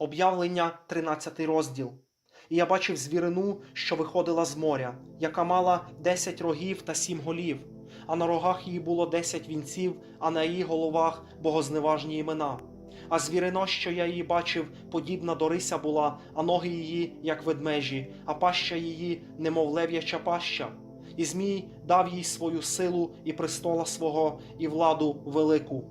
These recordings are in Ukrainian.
Об'явлення 13 розділ. І я бачив звірину, що виходила з моря, яка мала 10 рогів та 7 голів, а на рогах її було 10 вінців, а на її головах богозневажні імена. А звірино, що я її бачив, подібна до рися була, а ноги її, як ведмежі, а паща її, немов лев'яча паща. І Змій дав їй свою силу і престола свого, і владу велику.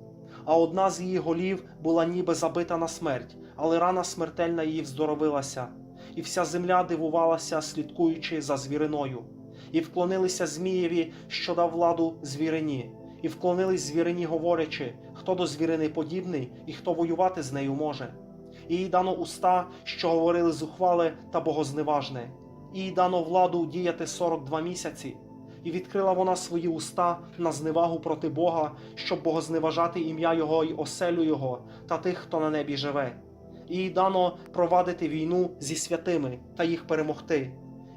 А одна з її голів була ніби забита на смерть, але рана смертельна її вздоровилася, і вся земля дивувалася, слідкуючи за звіриною. І вклонилися Змієві, що дав владу звірині, і вклонились звірині, говорячи, хто до звірини подібний і хто воювати з нею може. І їй дано уста, що говорили зухвале та богозневажне, і їй дано владу діяти 42 місяці. І відкрила вона свої уста на зневагу проти Бога, щоб богозневажати ім'я Його й оселю Його та тих, хто на небі живе. І їй дано провадити війну зі святими та їх перемогти.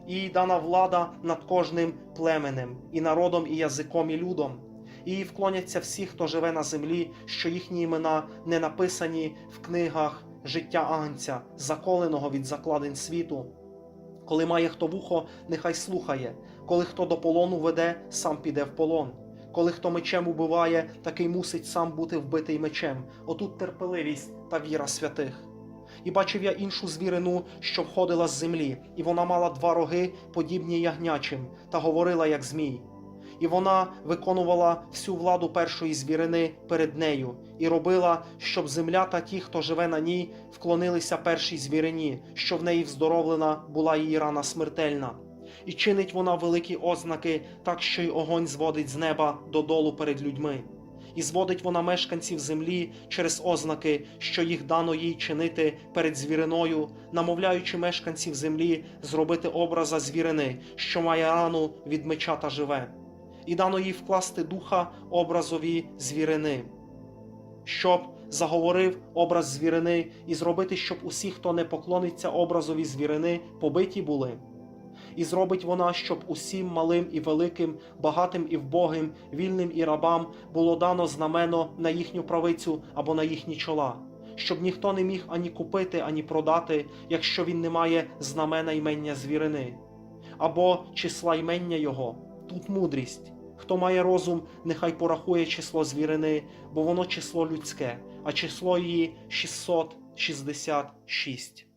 Їй дана влада над кожним племенем, і народом, і язиком, і людом. І їй вклоняться всі, хто живе на землі, що їхні імена не написані в книгах життя Агнця, заколеного від закладин світу. Коли має хто вухо, нехай слухає, коли хто до полону веде, сам піде в полон. Коли хто мечем убиває, такий мусить сам бути вбитий мечем. Отут терпеливість та віра святих. І бачив я іншу звірину, що входила з землі, і вона мала два роги, подібні ягнячим, та говорила, як змій. І вона виконувала всю владу першої звірини перед нею, і робила, щоб земля та ті, хто живе на ній, вклонилися першій звірині, що в неї вздоровлена була її рана смертельна. І чинить вона великі ознаки, так що й огонь зводить з неба додолу перед людьми. І зводить вона мешканців землі через ознаки, що їх дано їй чинити перед звіриною, намовляючи мешканців землі зробити образа звірини, що має рану від меча та живе, і дано їй вкласти духа образові звірини, щоб заговорив образ звірини, і зробити, щоб усі, хто не поклониться образові звірини, побиті були. І зробить вона, щоб усім малим і великим, багатим і вбогим, вільним і рабам було дано знамено на їхню правицю або на їхні чола, щоб ніхто не міг ані купити, ані продати, якщо він не має знамена ймення звірини, або числа ймення його. Тут мудрість. Хто має розум, нехай порахує число звірини, бо воно число людське, а число її 666.